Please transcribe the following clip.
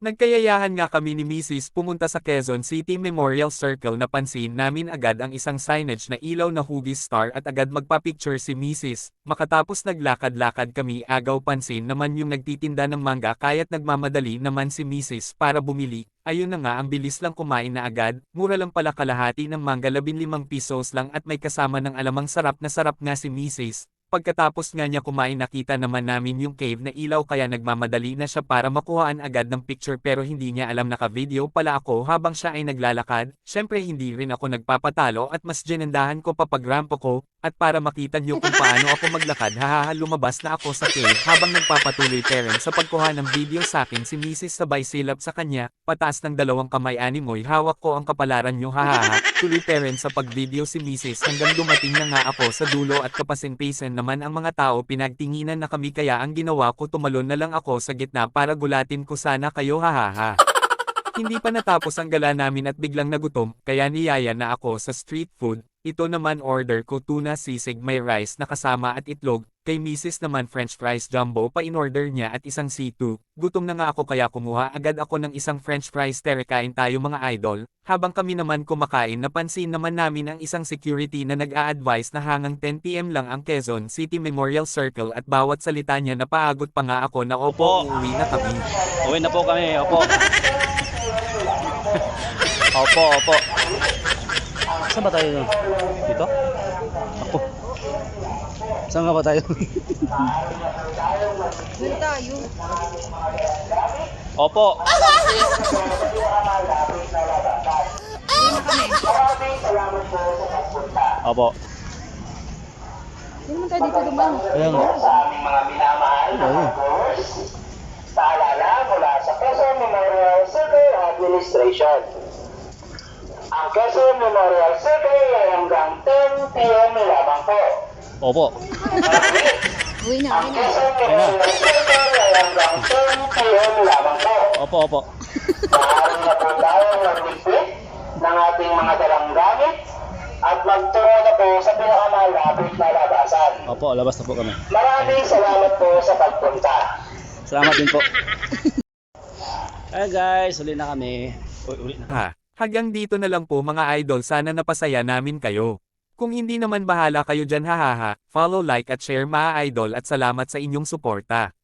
Nagkayayahan nga kami ni Mrs. pumunta sa Quezon City Memorial Circle na pansin namin agad ang isang signage na ilaw na hugis star at agad magpa-picture si Mrs. Makatapos naglakad-lakad kami agaw pansin naman yung nagtitinda ng mangga kaya't nagmamadali naman si Mrs. para bumili. Ayun na nga ang bilis lang kumain na agad, mura lang pala kalahati ng mangga 15 pesos lang at may kasama ng alamang sarap na sarap nga si Mrs. Pagkatapos nga niya kumain nakita naman namin yung cave na ilaw kaya nagmamadali na siya para makuhaan agad ng picture pero hindi niya alam naka-video pala ako habang siya ay naglalakad. Syempre hindi rin ako nagpapatalo at mas ginandahan ko pa pag rampo ko, at para makita niyo kung paano ako maglakad hahaha lumabas na ako sa cave habang nagpapatuloy parent sa pagkuha ng video sa akin si Mrs. sabay silap sa kanya, pataas ng dalawang kamay animoy hawak ko ang kapalaran niyo hahaha, tuloy parent sa pag-video si Mrs. hanggang dumating na nga ako sa dulo at kapasin-pasin naman ang mga tao pinagtinginan na kami kaya ang ginawa ko tumalon na lang ako sa gitna para gulatin ko sana kayo hahaha. Hindi pa natapos ang gala namin at biglang nagutom, kaya niyaya na ako sa street food. Ito naman order ko tuna sisig may rice na kasama at itlog, kay Mrs. naman french fries jumbo pa in-order niya at isang C2. Gutom na nga ako kaya kumuha agad ako ng isang french fries tere kain tayo mga idol. Habang kami naman kumakain napansin naman namin ang isang security na nag-a-advise na hangang 10pm lang ang Quezon City Memorial Circle at bawat salita niya napaagot pa nga ako na opo, Opo. uuwi na kami. Uwi na po kami, opo. opo, opo. Saan ba tayo? Dito? Ako. Saan nga ba tayo? Doon tayo. opo. Opo. Hindi naman tayo dito dumaan. Kaya nga. sa aming mga minamahal na Oo. workers. Paalala mula sa Quezon Memorial Circle Administration. Ang Quezon Memorial Circle ay hanggang 10 p.m. lamang po. Opo. Uwi na, uwi na. Quezon Memorial Circle ay hanggang 10 p.m. lamang po. Opo, opo. Maaari na po tayo mag-repeat ng ating mga dalang gamit at magtungo na po sa pinakamalapit na labasan. Opo, labas na po kami. Maraming salamat po sa pagpunta. Salamat din po. Hey guys, uli na kami. Uy, uli na. Ha, hanggang dito na lang po mga idol sana napasaya namin kayo. Kung hindi naman bahala kayo dyan hahaha, follow like at share mga idol at salamat sa inyong suporta.